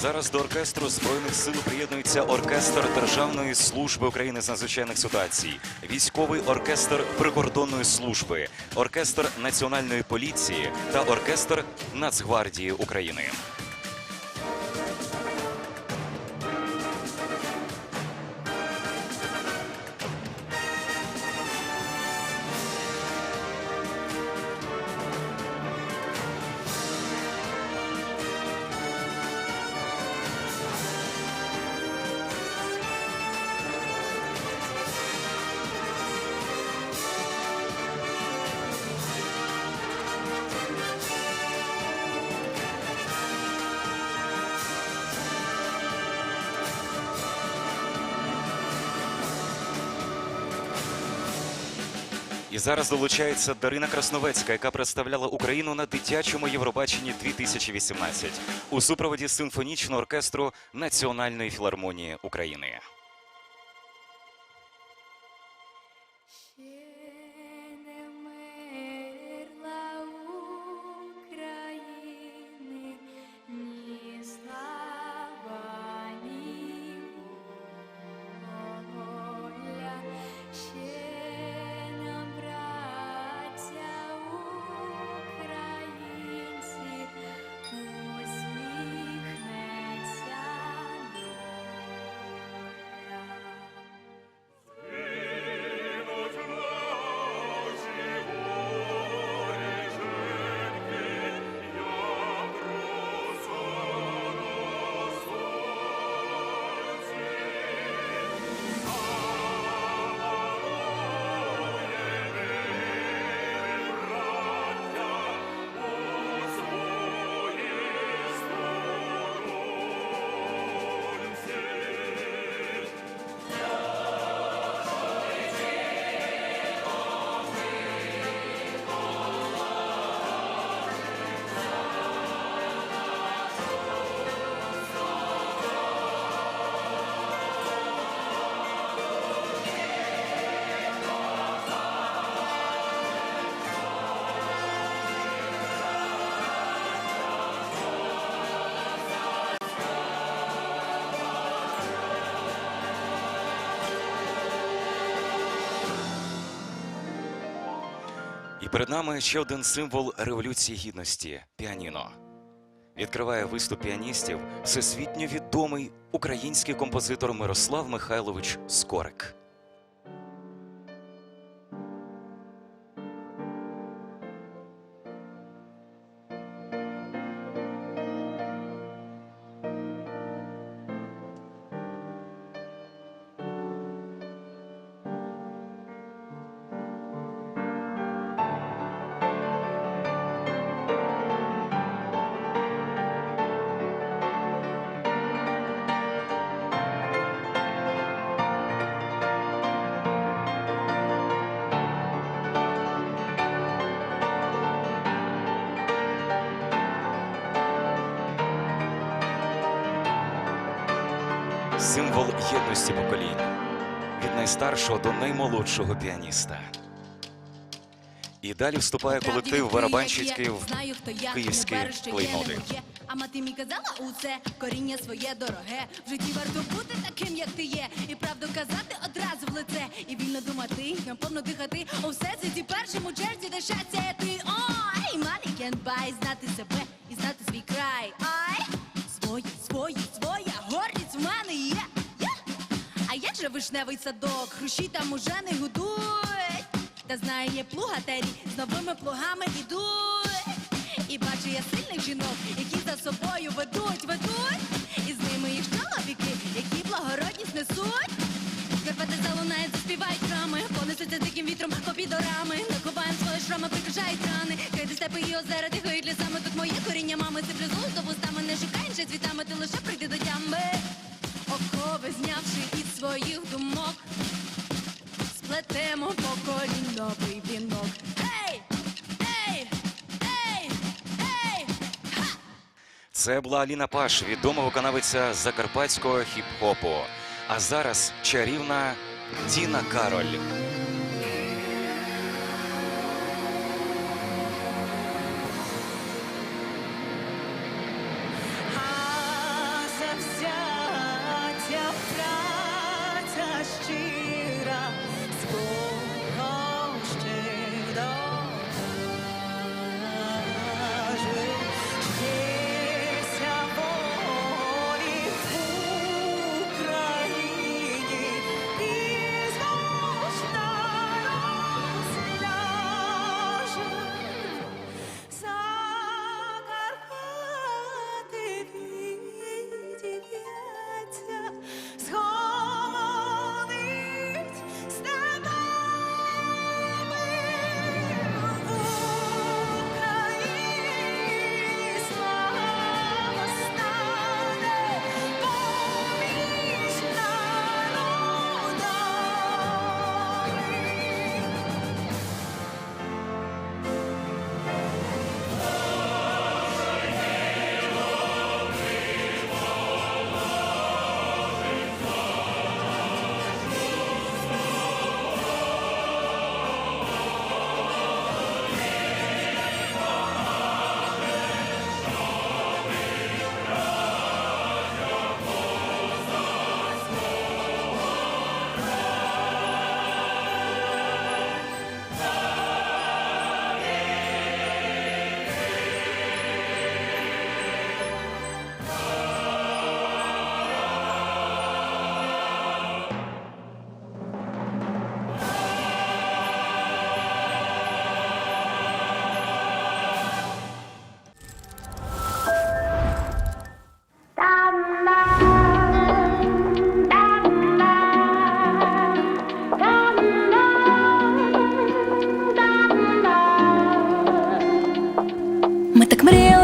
Зараз до оркестру збройних сил приєднується оркестр Державної служби України з надзвичайних ситуацій, військовий оркестр прикордонної служби, оркестр національної поліції та оркестр Нацгвардії України. І зараз долучається Дарина Красновецька, яка представляла Україну на дитячому Євробаченні 2018 у супроводі симфонічного оркестру Національної філармонії України. Перед нами ще один символ революції гідності піаніно. Відкриває виступ піаністів всесвітньо відомий український композитор Мирослав Михайлович Скорик. Символ єдності поколінь від найстаршого до наймолодшого піаніста. І далі вступає колектив барабанщиків київські клейноди. А мати мені казала усе, коріння своє дороге. В житті варто бути таким, як ти є, і правду казати одразу в лице. І вільно думати, наповно дихати. У всесвіті першому черзі, де щастя ти. Ой, money can buy, знати вишневий садок, хрущі там уже не гудуть. Та знає є плугатері, з новими плугами ідуть. І бачу я сильних жінок, які за собою ведуть, ведуть. І з ними їх чоловіки, які благородність несуть. Карпати залунають, заспівають храми, понесуться диким вітром попід орами. Накопаємо свої шрами, прикрашають рани. Кайди степи і озера, дихають лісами. Тут моє коріння мами, сиплю золото сплетемо поколінь новий вінок. Ей! Ей! Ей! Ей! Це була Аліна Паш, відома виконавиця закарпатського хіп-хопу. А зараз чарівна Тіна Кароль.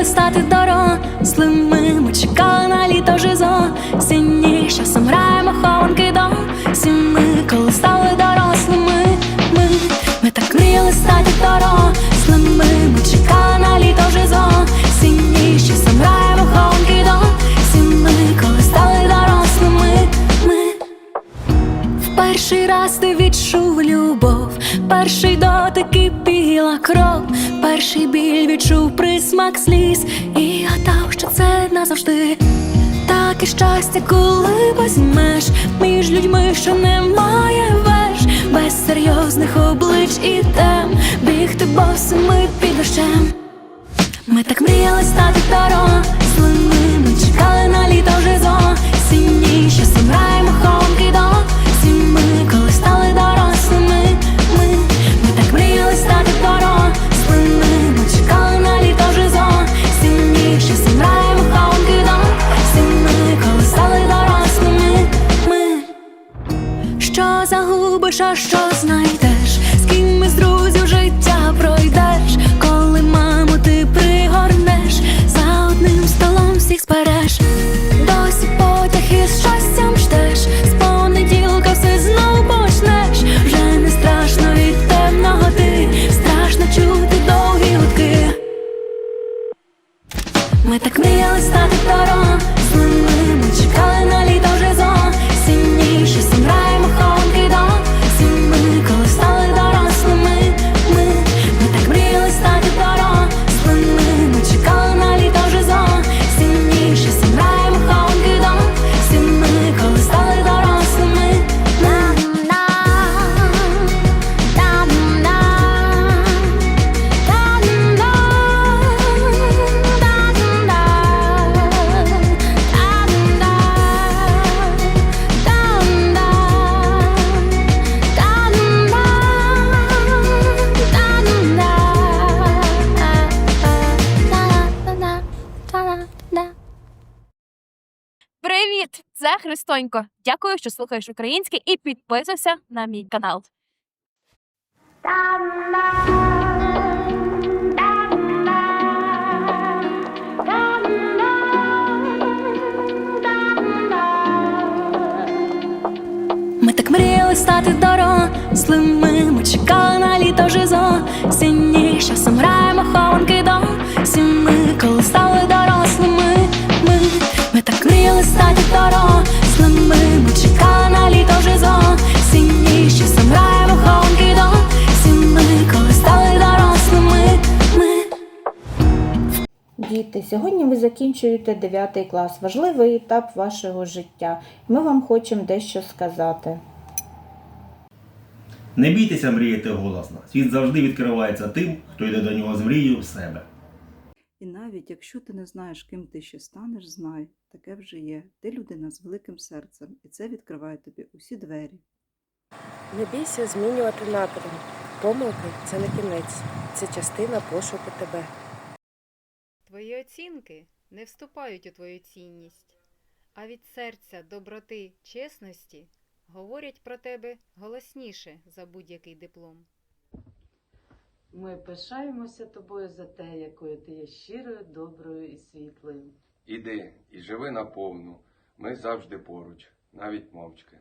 мріяли стати дорослими, ми чекали на літо жизо, сіні часом граємо хованки до. Сіми, коли стали дорослими, ми, ми так мріяли стати дорослими, ми чекали на літо жизо, сіні часом граємо хованки до. Сіми, коли стали дорослими, ми. В перший раз ти відчув любов перший дотик і біла кров, перший біль відчув присмак сліз. І гадав, що це назавжди. Таке щастя, коли возьмеш між людьми, що немає веж, без серйозних облич і тем, бігти босими під дощем. Ми так мріяли стати дорослими, ми чекали на літо вже зосінні, що граємо хованки до загубиш, а що знайдеш, з ким із друзів життя пройдеш, коли маму ти пригорнеш, за одним столом всіх збереш, досі потяг із щастям ждеш, з понеділка все знов почнеш, вже не страшно від темного ти, страшно чути довгі гудки. Ми так мріяли стати дорослими, Христонько. Дякую, що слухаєш українське і підписуйся на мій канал. Ми так мріяли стати дорослими, ми чекали на літо вже зосінні, часом граємо хованки до Діти, сьогодні ви закінчуєте 9 клас, важливий етап вашого життя. Ми вам хочемо дещо сказати. Не бійтеся мріяти голосно. Світ завжди відкривається тим, хто йде до нього з мрією в себе. І навіть якщо ти не знаєш, ким ти ще станеш, знай, таке вже є. Ти людина з великим серцем, і це відкриває тобі усі двері. Не бійся змінювати напрям. Помилки це не кінець, це частина пошуку тебе. Твої оцінки не вступають у твою цінність, а від серця доброти, чесності говорять про тебе голосніше за будь-який диплом. Ми пишаємося тобою за те, якою ти є щирою, доброю і світлою. Іди і живи наповну. Ми завжди поруч, навіть мовчки.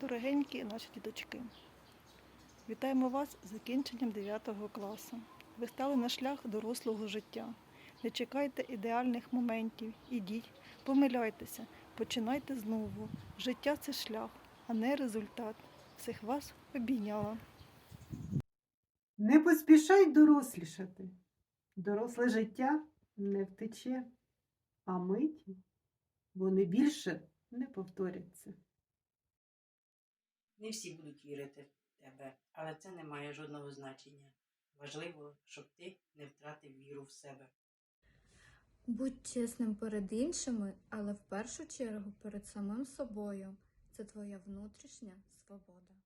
Дорогенькі наші діточки, вітаємо вас з закінченням 9 класу. Ви стали на шлях дорослого життя. Не чекайте ідеальних моментів, ідіть, помиляйтеся, починайте знову. Життя це шлях, а не результат. Всіх вас обійняла. Не поспішай дорослішати. Доросле життя не втече, а миті вони більше не повторяться. Не всі будуть вірити тебе, але це не має жодного значення. Важливо, щоб ти не втратив віру в себе. Будь чесним перед іншими, але в першу чергу перед самим собою. Це твоя внутрішня свобода.